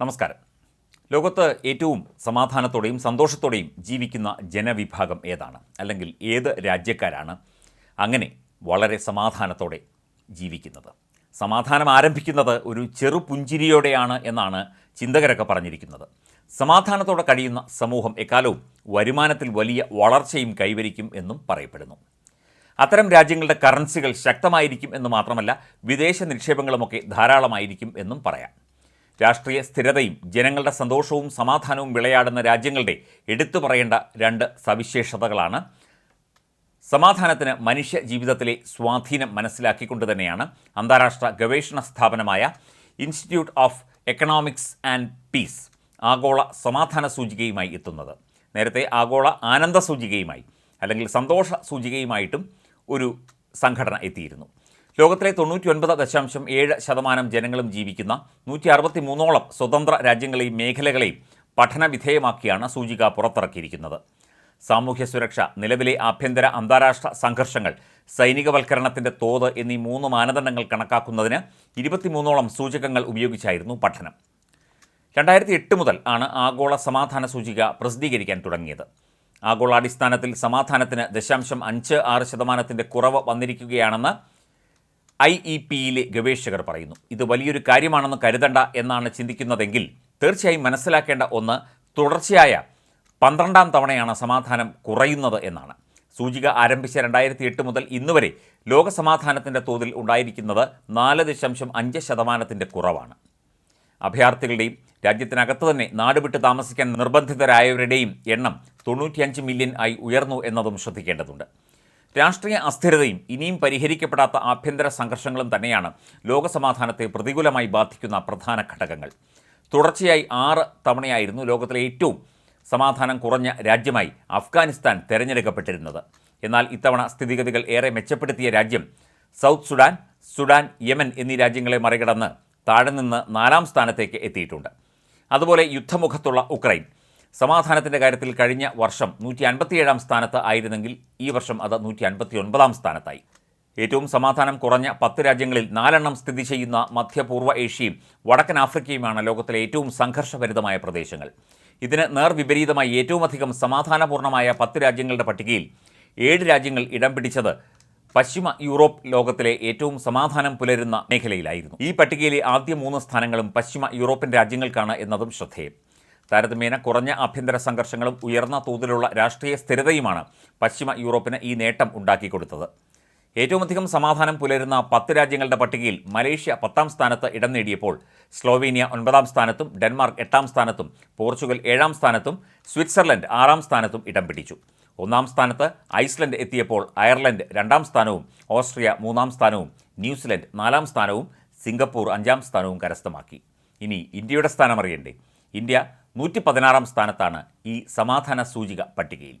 നമസ്കാരം. ലോകത്ത് ഏറ്റവും സമാധാനത്തോടെയും സന്തോഷത്തോടെയും ജീവിക്കുന്ന ജനവിഭാഗം ഏതാണ്? അല്ലെങ്കിൽ ഏത് രാജ്യക്കാരാണ് അങ്ങനെ വളരെ സമാധാനത്തോടെ ജീവിക്കുന്നത്? സമാധാനം ആരംഭിക്കുന്നത് ഒരു ചെറു പുഞ്ചിരിയോടെയാണ് എന്നാണ് ചിന്തകരൊക്കെ പറഞ്ഞിരിക്കുന്നത്. സമാധാനത്തോടെ കഴിയുന്ന സമൂഹം എക്കാലവും വരുമാനത്തിൽ വലിയ വളർച്ചയും കൈവരിക്കും എന്നും പറയപ്പെടുന്നു. അത്തരം രാജ്യങ്ങളുടെ കറൻസികൾ ശക്തമായിരിക്കും എന്ന് മാത്രമല്ല വിദേശ നിക്ഷേപങ്ങളുമൊക്കെ ധാരാളമായിരിക്കും എന്നും പറയാം. രാഷ്ട്രീയ സ്ഥിരതയും ജനങ്ങളുടെ സന്തോഷവും സമാധാനവും വിളയാടുന്ന രാജ്യങ്ങളുടെ എടുത്തു പറയേണ്ട രണ്ട് സവിശേഷതകളാണ്. സമാധാനത്തിന് മനുഷ്യ ജീവിതത്തിലെ സ്വാധീനം മനസ്സിലാക്കിക്കൊണ്ട് തന്നെയാണ് അന്താരാഷ്ട്ര ഗവേഷണ സ്ഥാപനമായ institute of economics and peace ആഗോള സമാധാന സൂചികയുമായി എത്തുന്നത്. നേരത്തെ ആഗോള ആനന്ദ സൂചികയുമായി അല്ലെങ്കിൽ സന്തോഷ സൂചികയുമായിട്ടും ഒരു സംഘടന എത്തിയിരുന്നു. ലോകത്തിലെ തൊണ്ണൂറ്റി ഒൻപത് ദശാംശം ഏഴ് ശതമാനം ജനങ്ങളും ജീവിക്കുന്ന നൂറ്റി അറുപത്തി മൂന്നോളം സ്വതന്ത്ര രാജ്യങ്ങളെയും മേഖലകളെയും പഠനവിധേയമാക്കിയാണ് സൂചിക പുറത്തിറക്കിയിരിക്കുന്നത്. സാമൂഹ്യ സുരക്ഷ നിലവിലെ ആഭ്യന്തര അന്താരാഷ്ട്ര സംഘർഷങ്ങൾ സൈനികവൽക്കരണത്തിന്റെ തോത് എന്നീ മൂന്ന് മാനദണ്ഡങ്ങൾ കണക്കാക്കുന്നതിന് ഇരുപത്തിമൂന്നോളം സൂചകങ്ങൾ ഉപയോഗിച്ചായിരുന്നു പഠനം. രണ്ടായിരത്തി എട്ട് മുതൽ ആണ് ആഗോള സമാധാന സൂചിക പ്രസിദ്ധീകരിക്കാൻ തുടങ്ങിയത്. ആഗോളാടിസ്ഥാനത്തിൽ സമാധാനത്തിന് ദശാംശം അഞ്ച് ആറ് ശതമാനത്തിന്റെ കുറവ് വന്നിരിക്കുകയാണെന്ന് ഐ ഇ പിയിലെ ഗവേഷകർ പറയുന്നു. ഇത് വലിയൊരു കാര്യമാണെന്ന് കരുതണ്ട എന്നാണ് ചിന്തിക്കുന്നതെങ്കിൽ തീർച്ചയായും മനസ്സിലാക്കേണ്ട ഒന്ന് തുടർച്ചയായ പന്ത്രണ്ടാം തവണയാണ് സമാധാനം കുറയുന്നത് എന്നാണ്. സൂചിക ആരംഭിച്ച രണ്ടായിരത്തി എട്ട് മുതൽ ഇന്നുവരെ ലോകസമാധാനത്തിന്റെ ലോക സമാധാനത്തിന്റെ തോതിൽ ഉണ്ടായിരിക്കുന്നത് നാല് ദശാംശം അഞ്ച് ശതമാനത്തിന്റെ കുറവാണ്. അഭയാർത്ഥികളുടെയും രാജ്യത്തിനകത്ത് തന്നെ നാടുവിട്ട് താമസിക്കാൻ നിർബന്ധിതരായവരുടെയും എണ്ണം തൊണ്ണൂറ്റിയഞ്ച് മില്യൻ ആയി ഉയർന്നു എന്നതും ശ്രദ്ധിക്കേണ്ടതുണ്ട്. രാഷ്ട്രീയ അസ്ഥിരതയും ഇനിയും പരിഹരിക്കപ്പെടാത്ത ആഭ്യന്തര സംഘർഷങ്ങളും തന്നെയാണ് ലോകസമാധാനത്തെ പ്രതികൂലമായി ബാധിക്കുന്ന പ്രധാന ഘടകങ്ങൾ. തുടർച്ചയായി ആറ് തവണയായിരുന്നു ലോകത്തിലെ ഏറ്റവും സമാധാനം കുറഞ്ഞ രാജ്യമായി അഫ്ഗാനിസ്ഥാൻ തെരഞ്ഞെടുക്കപ്പെട്ടിരുന്നത്. എന്നാൽ ഇത്തവണ സ്ഥിതിഗതികൾ ഏറെ മെച്ചപ്പെടുത്തിയ രാജ്യം സൗത്ത് സുഡാൻ സുഡാൻ യമൻ എന്നീ രാജ്യങ്ങളെ മറികടന്ന് താഴെ നിന്ന് നാലാം സ്ഥാനത്തേക്ക് എത്തിയിട്ടുണ്ട്. അതുപോലെ യുദ്ധമുഖത്തുള്ള ഉക്രൈൻ സമാധാനത്തിന്റെ കാര്യത്തിൽ കഴിഞ്ഞ വർഷം നൂറ്റി അൻപത്തിയേഴാം സ്ഥാനത്ത് ആയിരുന്നെങ്കിൽ ഈ വർഷം അത് നൂറ്റി അൻപത്തി ഒൻപതാം സ്ഥാനത്തായി. ഏറ്റവും സമാധാനം കുറഞ്ഞ പത്ത് രാജ്യങ്ങളിൽ നാലെണ്ണം സ്ഥിതി ചെയ്യുന്ന മധ്യപൂർവ ഏഷ്യയും വടക്കൻ ആഫ്രിക്കയുമാണ് ലോകത്തിലെ ഏറ്റവും സംഘർഷഭരിതമായ പ്രദേശങ്ങൾ. ഇതിന് നേർവിപരീതമായി ഏറ്റവുമധികം സമാധാനപൂർണമായ പത്ത് രാജ്യങ്ങളുടെ പട്ടികയിൽ ഏഴ് രാജ്യങ്ങൾ ഇടം പിടിച്ചത് പശ്ചിമ യൂറോപ്പ് ലോകത്തിലെ ഏറ്റവും സമാധാനം പുലരുന്ന മേഖലയിലായിരുന്നു. ഈ പട്ടികയിലെ ആദ്യ മൂന്ന് സ്ഥാനങ്ങളും പശ്ചിമ യൂറോപ്യൻ രാജ്യങ്ങൾക്കാണ് എന്നതും ശ്രദ്ധേയം. താരതമ്യേന കുറഞ്ഞ ആഭ്യന്തര സംഘർഷങ്ങളും ഉയർന്ന തോതിലുള്ള രാഷ്ട്രീയ സ്ഥിരതയുമാണ് പശ്ചിമ യൂറോപ്പിന് ഈ നേട്ടം ഉണ്ടാക്കിക്കൊടുത്തത്. ഏറ്റവുമധികം സമാധാനം പുലരുന്ന പത്ത് രാജ്യങ്ങളുടെ പട്ടികയിൽ മലേഷ്യ പത്താം സ്ഥാനത്ത് ഇടം നേടിയപ്പോൾ സ്ലോവേനിയ ഒൻപതാം സ്ഥാനത്തും ഡെൻമാർക്ക് എട്ടാം സ്ഥാനത്തും പോർച്ചുഗൽ ഏഴാം സ്ഥാനത്തും സ്വിറ്റ്സർലൻഡ് ആറാം സ്ഥാനത്തും ഇടം പിടിച്ചു. ഒന്നാം സ്ഥാനത്ത് ഐസ്ലൻഡ് എത്തിയപ്പോൾ അയർലൻഡ് രണ്ടാം സ്ഥാനവും ഓസ്ട്രിയ മൂന്നാം സ്ഥാനവും ന്യൂസിലൻഡ് നാലാം സ്ഥാനവും സിംഗപ്പൂർ അഞ്ചാം സ്ഥാനവും കരസ്ഥമാക്കി. ഇനി ഇന്ത്യയുടെ സ്ഥാനം അറിയണ്ടേ ഇന്ത്യ നൂറ്റി പതിനാറാം സ്ഥാനത്താണ് ഈ സമാധാന സൂചിക പട്ടികയിൽ.